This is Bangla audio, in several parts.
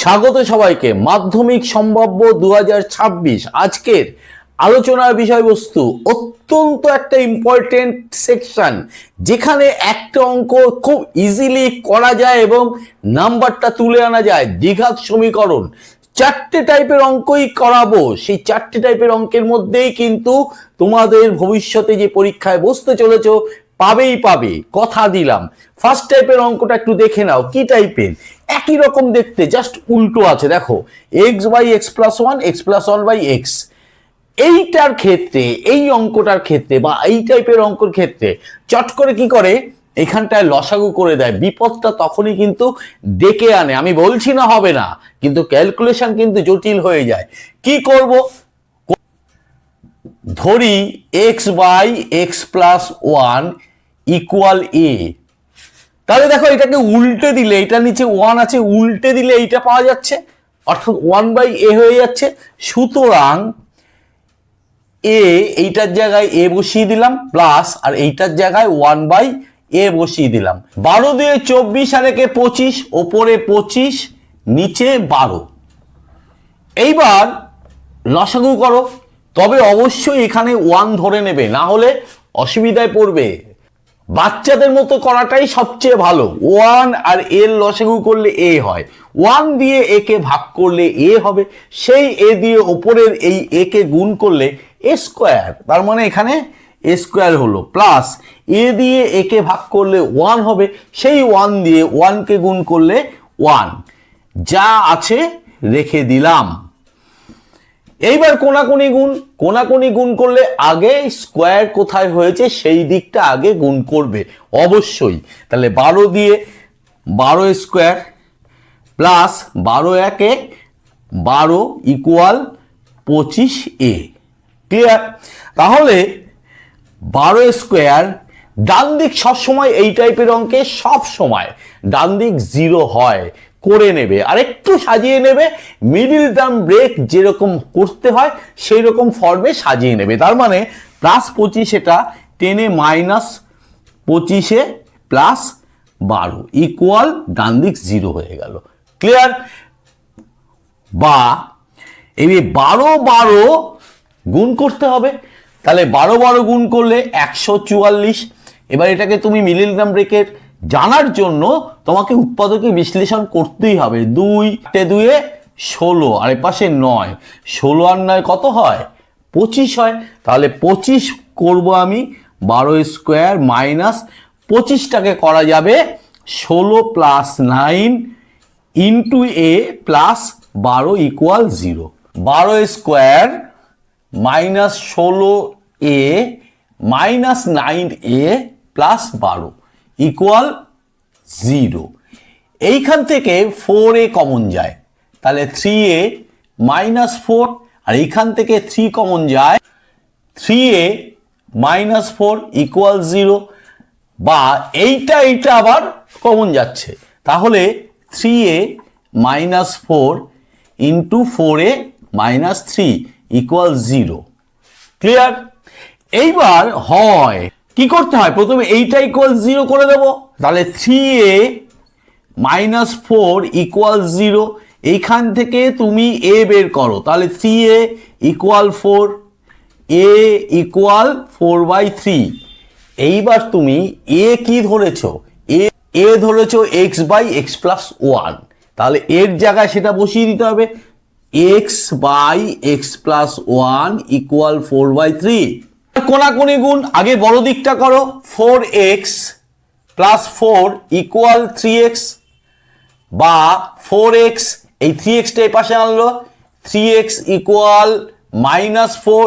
স্বাগত সবাইকে। মাধ্যমিক সম্ভাব্য দু হাজার ছাব্বিশ আজকের আলোচনার বিষয়বস্তু অত্যন্ত একটা ইম্পর্টেন্ট সেকশন যেখানে একটা অঙ্ক খুব ইজিলি করা যায় এবং নাম্বারটা তুলে আনা যায়, দ্বিঘাত সমীকরণ। চারটে টাইপের অঙ্কই করাবো। সেই চারটে টাইপের অঙ্কের মধ্যেই কিন্তু তোমাদের ভবিষ্যতে যে পরীক্ষায় বসতে চলেছো পাবেই পাবে, কথা দিলাম। ফার্স্ট টাইপের অঙ্কটা একটু দেখে নাও, কি টাইপের একই রকম দেখতে জাস্ট উল্টো আছে, দেখো। X by x plus one x plus one by x এইটার ক্ষেত্রে, এই অঙ্কটার ক্ষেত্রে বা এই টাইপের অঙ্কর ক্ষেত্রে, চট করে কি করে? এখানটায় লসাগু করে দেয়। বিপদটা তখনই কিন্তু ডেকে আনে। আমি বলছি না হবে না, কিন্তু ক্যালকুলেশন কিন্তু জটিল হয়ে যায়। কি করব? ধরি x by x plus one equal a তাহলে দেখো এটাকে উল্টে দিলে এটা নিচে ওয়ান আছে, উল্টে দিলে এইটা পাওয়া যাচ্ছে। অর্থাৎ ওয়ান বাই এ হয়ে যাচ্ছে। সুতরাং এ এইটার জায়গায় এ বসিয়ে দিলাম প্লাস আর এইটার জায়গায় ওয়ান বাই এ বসিয়ে দিলাম। বারো দিয়ে চব্বিশ আর একে পঁচিশ, ওপরে পঁচিশ, নিচে বারো। এইবার লসাগু করো। তবে অবশ্যই এখানে ওয়ান ধরে নেবে, না হলে অসুবিধায় পড়বে। বাচ্চাদের মতো করাটাই সবচেয়ে ভালো। ওয়ান আর এর লসাগু করলে এ হয়। ওয়ান দিয়ে একে ভাগ করলে এ হবে। সেই এ দিয়ে ওপরের এই একে গুণ করলে এ স্কোয়ার। তার মানে এখানে এ স্কোয়ার হলো। প্লাস এ দিয়ে একে ভাগ করলে ওয়ান হবে। সেই ওয়ান দিয়ে ওয়ানকে গুণ করলে ওয়ান। যা আছে রেখে দিলাম। এইবার কোনাকুনি গুণ কোনাকুনি গুণ করলে আগে স্কোয়ার কোথায় হয়েছে সেই দিকটা আগে গুণ করবে, অবশ্যই। তাহলে বারো দিয়ে বারো স্কোয়ার প্লাস বারো একে বারো ইকুয়াল পঁচিশ এ ক্লিয়ার তাহলে বারো স্কোয়ার ডান দিক সবসময় এই টাইপের অঙ্কে সব সময় ডান দিক জিরো হয়। করে নেবে আর একটু সাজিয়ে নেবে মিডিল টার্ম ব্রেক যেরকম করতে হয় সেই রকম ফর্মে সাজিয়ে নেবে। তার মানে প্লাস পঁচিশ এটা টেনে মাইনাস পঁচিশে প্লাস বারো ইকুয়াল ডান দিক জিরো হয়ে গেল। ক্লিয়ার বা, এই বারো বারো গুণ করতে হবে, তাহলে বারো বারো গুণ করলে একশো চুয়াল্লিশ, এবার এটাকে তুমি মিডিল টার্ম ব্রেকের জানার জন্য তোমাকে উৎপাদকে বিশ্লেষণ করতেই হবে। দুই টে দুয়ে ষোলো, আর এ পাশে নয়। ষোলো আর নয় কত হয়? পঁচিশ হয়। তাহলে পঁচিশ করব আমি বারো স্কোয়ার মাইনাস পঁচিশটাকে করা যাবে ষোলো plus nine into a plus বারো ইকুয়াল জিরো। বারো স্কোয়ার মাইনাস ষোলো a minus nine a plus বারো। ইকুয়াল জিরো এইখান থেকে ফোর এ কমন যায়। তাহলে থ্রি এ মাইনাস ফোর আর এইখান থেকে থ্রি কমন যায়। Three a minus four equal zero বা এইটা এইটা আবার কমন যাচ্ছে। তাহলে three a minus four into four a minus three equal zero clear এইবার হয় কি করতে হয়? প্রথমে এইটা ইকুয়াল জিরো করে দেব। তাহলে three a minus four equal zero এইখান থেকে তুমি এ বের করো। তাহলে three a equal four a equal four by three এইবার তুমি এ কি ধরেছো? এ এ ধরেছো x by x plus one তাহলে এর জায়গায় সেটা বসিয়ে দিতে হবে। X by x plus one equal four by three কোনাকুনি গুণ, আগে বড় দিকটা করো four x plus four equal three x বা ফোর এক্স এই থ্রি এক্সটা এই পাশে আনলো three x equal minus four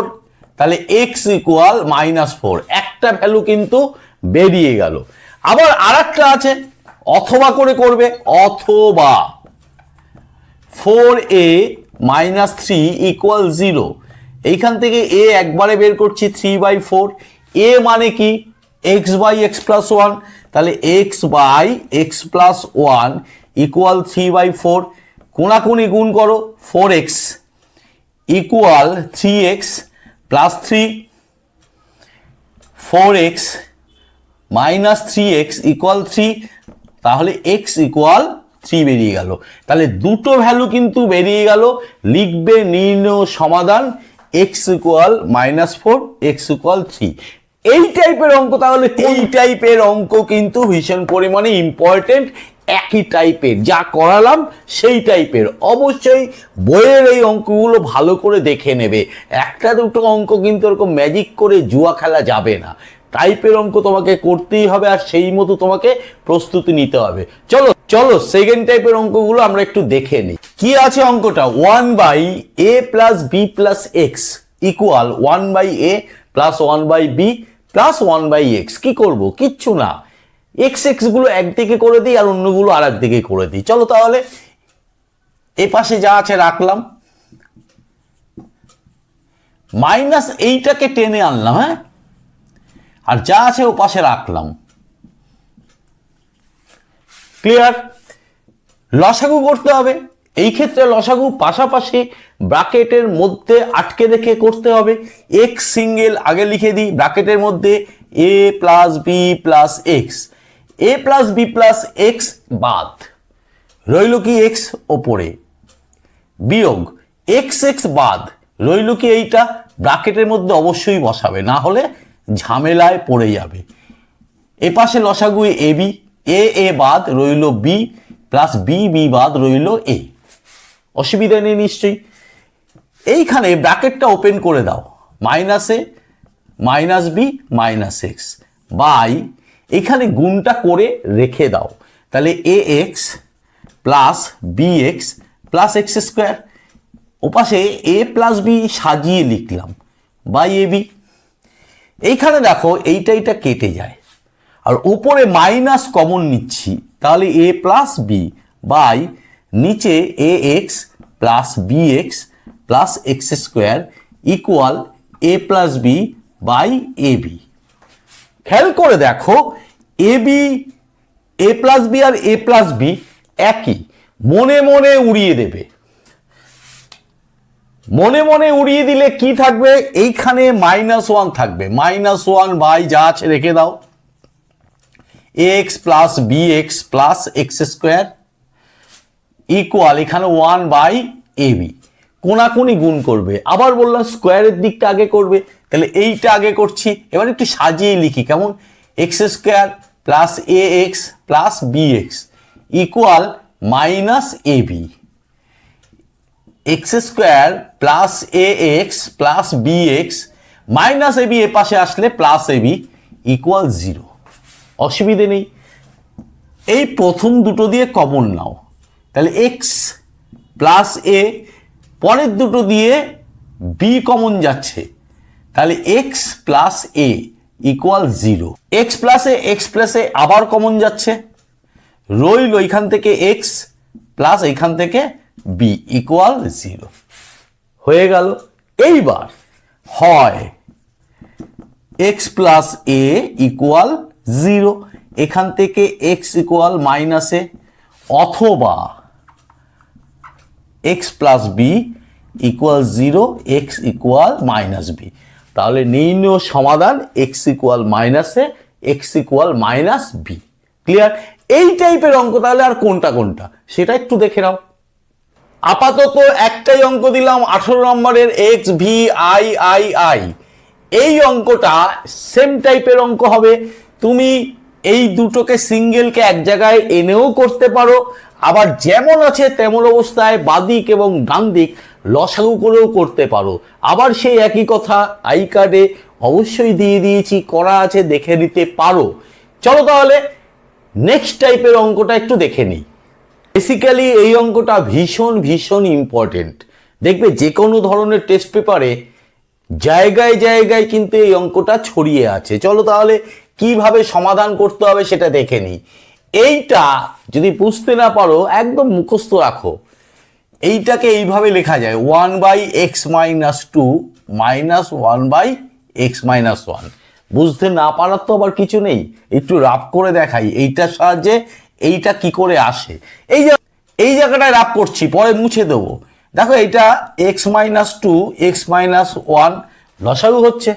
তাহলে এক্স ইকুয়াল মাইনাস ফোর একটা ভ্যালু কিন্তু বেরিয়ে গেল। আবার আর একটা আছে, অথবা করে করবে, অথবা। Four a minus three equal zero এইখান থেকে এ একবারে বের করছি থ্রি বাই ফোর এ মানে কি? X by x plus one তাহলে x by x plus one equal three by four কোনাকুনি গুণ করো four x equal three x plus three four x minus three x equal three তাহলে এক্স ইকুয়াল থ্রি বেরিয়ে গেল। তাহলে দুটো ভ্যালু কিন্তু বেরিয়ে গেল। লিখবে নির্ণয় সমাধান x equal minus four x equal three এই টাইপের অঙ্ক তাহলে এই টাইপের অঙ্ক কিন্তু ভীষণ পরিমাণে ইম্পর্টেন্ট একই টাইপের যা করালাম সেই টাইপের অবশ্যই বইয়ের এই অঙ্কগুলো ভালো করে দেখে নেবে। একটা দুটো অঙ্ক কিন্তু এরকম ম্যাজিক করে জুয়া খেলা যাবে না। টাইপের অঙ্ক তোমাকে করতেই হবে আর সেই মতো তোমাকে প্রস্তুতি নিতে হবে। চলো চলো সেকেন্ড টাইপের অঙ্কগুলো আমরা একটু দেখে নিই। কি আছে অঙ্কটা? One by a plus b plus x equal one by a plus one by b plus one by x কি করব? কিচ্ছু না। এক্স এক্সগুলো একদিকে করে দিই আর অন্যগুলো আর একদিকে করে দিই। চলো তাহলে এ পাশে যা আছে রাখলাম। মাইনাস এইটাকে টেনে আনলাম হ্যাঁ? আর যা আছে ও পাশে রাখলাম। ক্লিয়ার লসাগু করতে হবে। এই ক্ষেত্রে লসাগু পাশাপাশি ব্রাকেটের মধ্যে আটকে রেখে করতে হবে। এক্স সিঙ্গেল আগে লিখে দিই ব্রাকেটের মধ্যে a plus b plus x a plus b plus x বাদ। রইল কি এক্স ওপরে? বিয়োগ এক্স এক্স বাদ। রইল কি এইটা? ব্রাকেটের মধ্যে অবশ্যই বসাবে, না হলে ঝামেলায় পড়ে যাবে। এ পাশে লসাগু এ বি এ এ বাদ রইল বি প্লাস বি বি বাদ রইল এ অসুবিধা নেই নিশ্চয়ই। এইখানে ব্র্যাকেটটা ওপেন করে দাও। মাইনাসে minus b minus x by, এখানে গুণটা করে রেখে দাও। তাহলে a x plus b x plus x square ওপাশে এ প্লাস বি সাজিয়ে লিখলাম। বাই এ বি এইখানে দেখো, এইটা এইটা কেটে যায়। আর উপরে মাইনাস কমন নিচ্ছি, তাহলে এ প্লাস বি বাই নিচে a x plus b x plus x square equal a plus b by a b খেয়াল করে দেখো a b a plus b R a plus b একই, মনে মনে উড়িয়ে দেবে। মনে মনে উড়িয়ে দিলে কি থাকবে? এইখানে মাইনাস ওয়ান থাকবে। মাইনাস ওয়ান বাই যা আছে রেখে দাও। X plus b x plus x square equal এখানে ওয়ান বাই এ বি কোনাকুনি গুণ করবে। আবার বললাম স্কোয়ারের দিকটা আগে করবে। তাহলে এইটা আগে করছি। এবার একটু সাজিয়ে লিখি। কেমন? X square plus a x plus b x equal minus a b x square plus a x plus b x minus a b a পাশে আসলে plus a b equal zero অসুবিধে নেই। এই প্রথম দুটো দিয়ে কমন নাও। তাহলে এক্স প্লাস এ পরের দুটো দিয়ে বি কমন যাচ্ছে। তাহলে x plus a equal zero x plus a x plus a আবার কমন যাচ্ছে। রইল এখান থেকে এক্স প্লাস এখান থেকে বি ইকুয়াল জিরো হয়ে গেল। এইবার হয় x plus a equal zero, এখান থেকে এক্স ইকুয়াল মাইনাসে অথবা x plus b equal zero x equal minus b তাহলে নির্ণয় সমাধান এক্স ইকুয়াল মাইনাসে x equal minus b clear এই টাইপের অঙ্ক তাহলে আর কোনটা কোনটা? সেটা একটু দেখে নাও। আপাতত একটাই অঙ্ক দিলাম, আঠারো নম্বরের X V I I I এই অঙ্কটা সেম টাইপের অঙ্ক হবে। তুমি এই দুটোকে সিঙ্গেলকে এক জায়গায় এনেও করতে পারো। আবার যেমন আছে তেমন অবস্থায় বাদিক এবং ডান দিক লসাগু করেও করতে পারো। আবার সেই একই কথা আই কার্ডে অবশ্যই দিয়ে দিয়েছি, করা আছে, দেখে নিতে পারো। চলো তাহলে নেক্সট টাইপের অঙ্কটা একটু দেখে নিই। বেসিক্যালি এই অঙ্কটা ভীষণ ভীষণ ইম্পর্টেন্ট দেখবে যে কোনো ধরনের টেস্ট পেপারে জায়গায় জায়গায় কিন্তু এই অঙ্কটা ছড়িয়ে আছে। চলো তাহলে কীভাবে সমাধান করতে হবে সেটা দেখে নিই। এইটা যদি বুঝতে না পারো, একদম মুখস্থ রাখো। এইটাকে এইভাবে লেখা যায় one by x minus two minus one by x minus one বুঝতে না পারার তো আবার কিছু নেই, একটু রাফ করে দেখাই, এইটার সাহায্যে এইটা কি করে আসে। এই যে, এই জায়গাটায় রাফ করছি, পরে মুছে দেবো। দেখো এটা x minus two x minus one লসাগু হচ্ছে।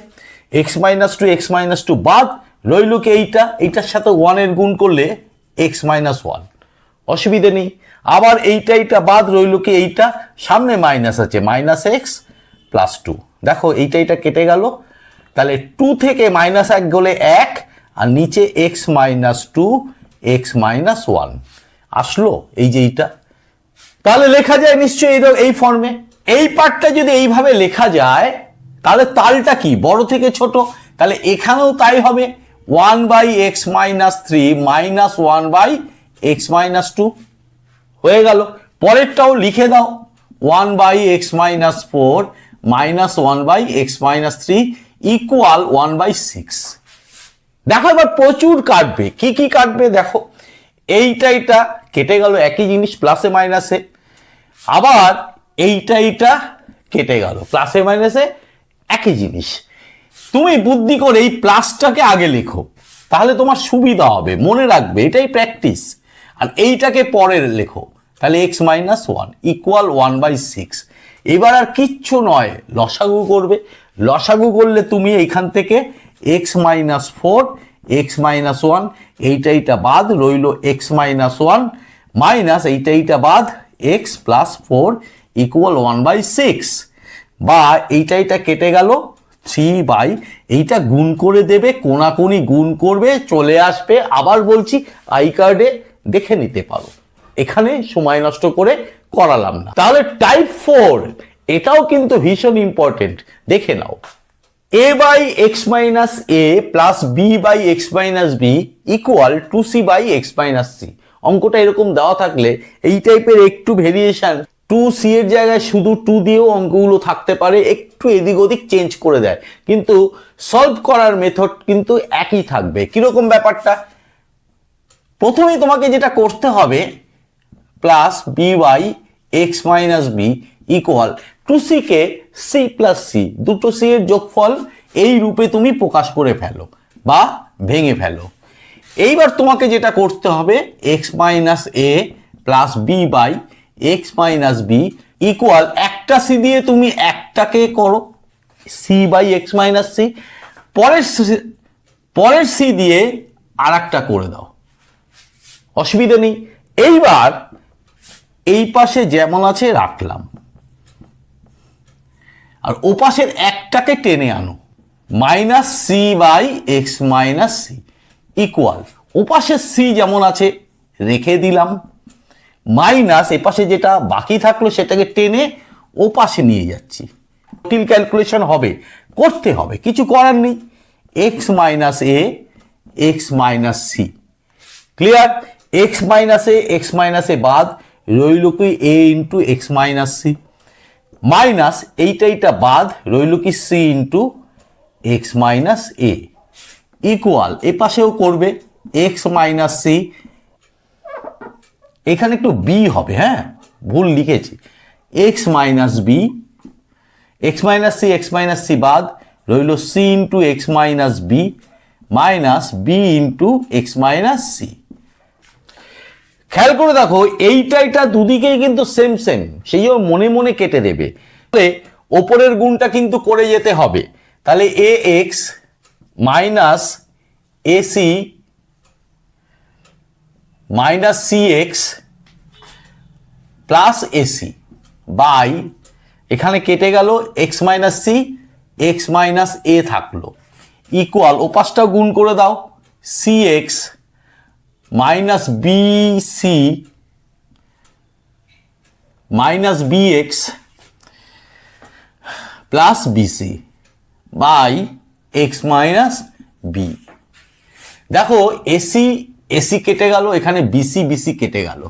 X minus two x minus two বাদ রইল কি এইটা? এইটার সাথে ওয়ানের গুণ করলে এক্স মাইনাস ওয়ান অসুবিধে নেই। আবার এইটা এইটা বাদ রইল কি এইটা? সামনে মাইনাস আছে মাইনাস এক্স প্লাস টু দেখো, এইটা এইটা কেটে গেল। তাহলে টু থেকে মাইনাস এক গেলে এক, আর নিচে x minus two x minus one আসলো এই যে এইটা। তাহলে লেখা যায় নিশ্চয়ই এই- এই ফর্মে এই পার্টটা যদি এইভাবে লেখা যায়, তাহলে তালটা কি? বড় থেকে ছোট। তাহলে এখানেও তাই হবে। One by x minus three minus one by x minus two. হয়ে গেল। পরেরটাও লিখে দাও। One by x minus four minus one by x minus three equal one by six. দেখো এবার প্রচুর কাটবে। কি কি কাটবে দেখো। এইটা এইটা কেটে গেল একই জিনিস প্লাসে মাইনাসে। আবার এইটা এইটা কেটে গেল। প্লাসে মাইনাসে একই জিনিস। তুমি বুদ্ধি করে এই প্লাসটাকে আগে লেখো। তাহলে তোমার সুবিধা হবে, মনে রাখবে, এটাই প্র্যাকটিস আর এইটাকে পরে লেখো, তাহলে x minus one equal one by six এবার আর কিচ্ছু নয়, লসাগু করবে। লসাগু করলে তুমি এইখান থেকে x minus four x minus one এইটা এইটা বাদ, রইল এক্স মাইনাস ওয়ান মাইনাস এইটা এইটা বাদ x plus four equal one by six বা এইটা এইটা কেটে গেল থ্রি বাই এইটা গুণ করে দেবে, কোনাকুনি গুণ করবে, চলে আসবে। আবার বলছি আই কার্ডে দেখে নিতে পারো। এখানে সময় নষ্ট করে করালাম না। তাহলে টাইপ ফোর এটাও কিন্তু ভীষণ ইম্পর্টেন্ট দেখে নাও। A by x minus a plus b by x minus b equal to c by x minus c অঙ্কটা এরকম দেওয়া থাকলে, এই টাইপের একটু ভেরিয়েশন টু সি এর জায়গায় শুধু টু দিয়েও অঙ্কগুলো থাকতে পারে, একটু এদিক ওদিক চেঞ্জ করে দেয়। কিন্তু সলভ করার মেথড কিন্তু একই থাকবে। কীরকম ব্যাপারটা? প্রথমে তোমাকে যেটা করতে হবে plus b by x minus b equal to c K c plus c দুটো সি এর যোগফল এই রূপে তুমি প্রকাশ করে ফেলো বা ভেঙে ফেলো। এইবার তোমাকে যেটা করতে হবে x minus a plus b by x minus b equal একটা সি দিয়ে তুমি একটাকে করো। C by x minus c পরের পরের সি দিয়ে আর একটা করে দাও। অসুবিধা নেই। এইবার এই পাশে যেমন আছে রাখলাম। আর ও পাশের একটাকে টেনে আনো। Minus c by x minus c equal ও পাশের সি যেমন আছে, রেখে দিলাম। মাইনাস এ পাশে যেটা বাকি থাকল সেটাকে টেনে ও পাশে নিয়ে যাচ্ছি। টিল ক্যালকুলেশন হবে, করতে হবে, কিছু করার নেই। X minus a x minus c clear x minus a x minus a বাদ রইল কি a into x minus c minus এইটা এইটা বাদ রইল কি c into x minus a equal a পাশেও করবে এক্স মাইনাস সি এখানে একটু বি হবে হ্যাঁ? ভুল লিখেছি। X minus b x minus c x minus c বাদ, রইল c into x minus b minus b into x minus c খেয়াল করে দেখো এইটা এটা দুদিকেই কিন্তু সেম সেম সেই জন্য মনে মনে কেটে দেবে। তাহলে ওপরের গুণটা কিন্তু করে যেতে হবে। তাহলে a x minus ac minus c x plus ac by এখানে কেটে গেল x minus c x minus a থাকল। ইকুয়াল ওপাশটা গুণ করে দাও c x minus b c minus b x plus bc by x minus b দেখো এসি এসি কেটে গেল, এখানে বিসি বিসি কেটে গেল।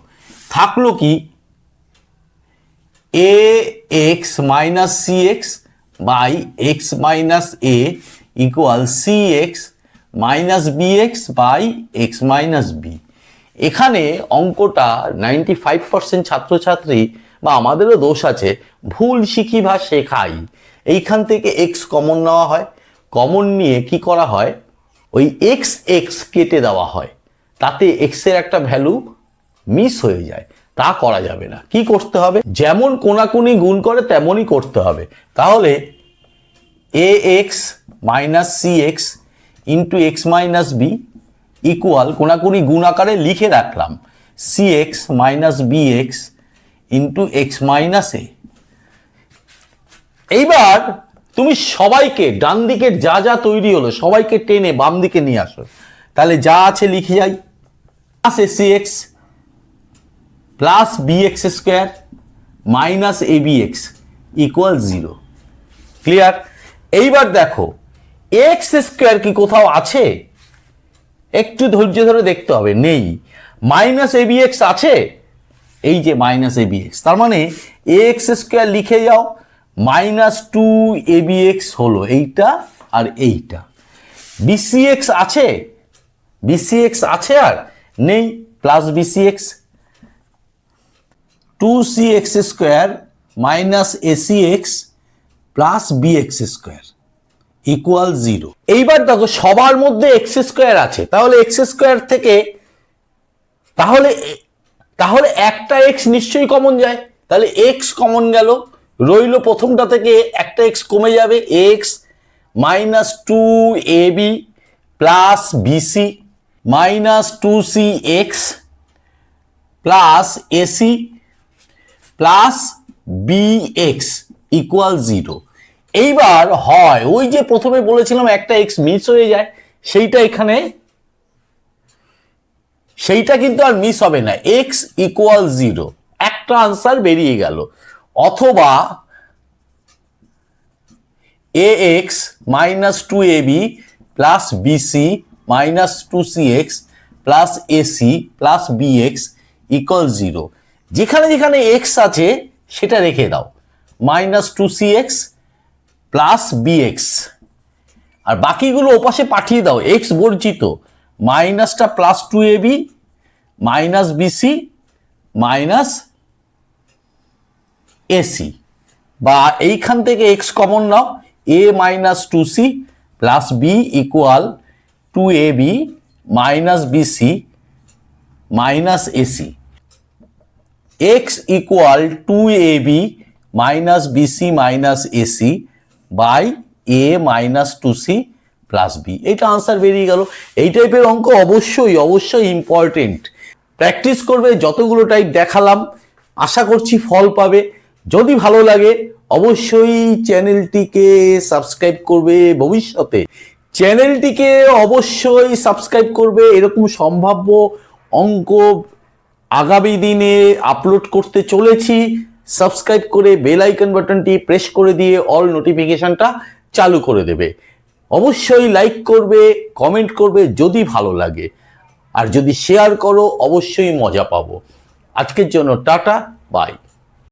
থাকল কি? A x minus c x by x minus a equal c x minus b x by x minus b এখানে অঙ্কটা নাইনটি ফাইভ পার্সেন্ট ছাত্রছাত্রী বা আমাদেরও দোষ আছে, ভুল শিখি বা শেখাই। এইখান থেকে এক্স কমন নেওয়া হয়। কমন নিয়ে কি করা হয়? ওই এক্স এক্স কেটে দেওয়া হয়। তাতে এক্সের একটা ভ্যালু মিস হয়ে যায়। তা করা যাবে না। কি করতে হবে? যেমন কোনাকুনি গুণ করে তেমনই করতে হবে। তাহলে a x minus c x into x minus b equal কোনাকুনি গুণ আকারে লিখে রাখলাম। C x minus b x into x minus a এইবার তুমি সবাইকে ডান দিকের যা যা তৈরি হলো, সবাইকে টেনে বাম দিকে নিয়ে আসো। তাহলে যা আছে লিখে যাই। Plus ac x plus b x square minus a b x equal zero clear এইবার দেখো এক্স স্কোয়ার কি কোথাও আছে? একটু ধৈর্য ধরে দেখতে হবে, নেই। মাইনাস এ বি এক্স আছে? এই যে মাইনাস এ বি এক্স তার মানে এক্স স্কোয়ার লিখে যাও minus two a b x হলো এইটা আর এইটা। বিসিএক্স আছে? বিসিএক্স আছে আর নেই plus bcx two c x square minus ac x plus b x square equal zero এইবার দেখো সবার মধ্যে এক্স স্কোয়ার আছে, তাহলে এক্স স্কোয়ার থেকে তাহলে তাহলে একটা এক্স নিশ্চয়ই কমন যায়। তাহলে এক্স কমন গেল, রইল প্রথমটা থেকে একটা এক্স কমে যাবে x minus two a b plus bc minus two c x plus ac plus b x equal zero. এইবার হয়, ওই যে প্রথমে বলেছিলাম একটা এক্স মিস হয়ে যায়, সেইটা এখানে, সেইটা কিন্তু আর মিস হবে না, এক্স ইকুয়াল জিরো। একটা আনসার বেরিয়ে গেল। অথবা a x minus two a b plus bc minus two c x plus ac plus b x equal zero যেখানে যেখানে এক্স আছে, সেটা রেখে দাও। Minus two c x plus b x আর বাকিগুলো ওপাশে পাঠিয়ে দাও এক্স বর্জিত। মাইনাসটা plus two a b minus bc minus ac বা এইখান থেকে x common now a minus two c plus b equal two a b minus bc minus ac x equal two a b minus bc minus ac by a minus two c plus b এটা আনসার বেরিয়ে গেল। এই টাইপের অঙ্ক অবশ্যই অবশ্যই ইম্পর্টেন্ট প্র্যাকটিস করবে, যতগুলো টাইপ দেখালাম, আশা করছি ফল পাবে। যদি ভালো লাগে, অবশ্যই চ্যানেলটিকে সাবস্ক্রাইব করবে ভবিষ্যতে। চ্যানেলটিকে অবশ্যই সাবস্ক্রাইব করবে। এরকম সম্ভাব্য অঙ্ক আগামী দিনে আপলোড করতে চলেছি। সাবস্ক্রাইব করে বেল আইকন বাটনটি প্রেস করে দিয়ে অল নোটিফিকেশনটা চালু করে দেবে। অবশ্যই লাইক করবে, কমেন্ট করবে যদি ভালো লাগে। আর যদি শেয়ার করো, অবশ্যই মজা পাবো। আজকের জন্য টাটা, বাই।